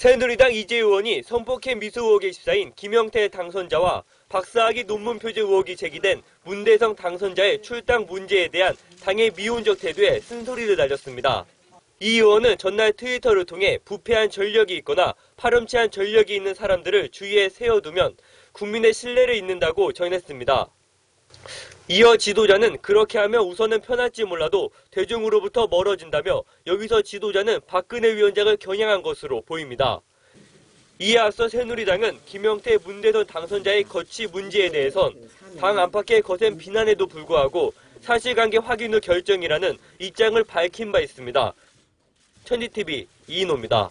새누리당 이재 의원이 성폭행 미수 의혹의 입사인 김영태 당선자와 박사학위 논문 표제 의혹이 제기된 문대성 당선자의 출당 문제에 대한 당의 미온적 태도에 쓴소리를 날렸습니다. 이 의원은 전날 트위터를 통해 부패한 전력이 있거나 파렴치한 전력이 있는 사람들을 주위에 세워두면 국민의 신뢰를 잃는다고 전했습니다. 이어 지도자는 그렇게 하면 우선은 편할지 몰라도 대중으로부터 멀어진다며 여기서 지도자는 박근혜 위원장을 겨냥한 것으로 보입니다. 이에 앞서 새누리당은 김영태 문대선 당선자의 거취 문제에 대해선 당 안팎의 거센 비난에도 불구하고 사실관계 확인 후 결정이라는 입장을 밝힌 바 있습니다. 천지TV 이인호입니다.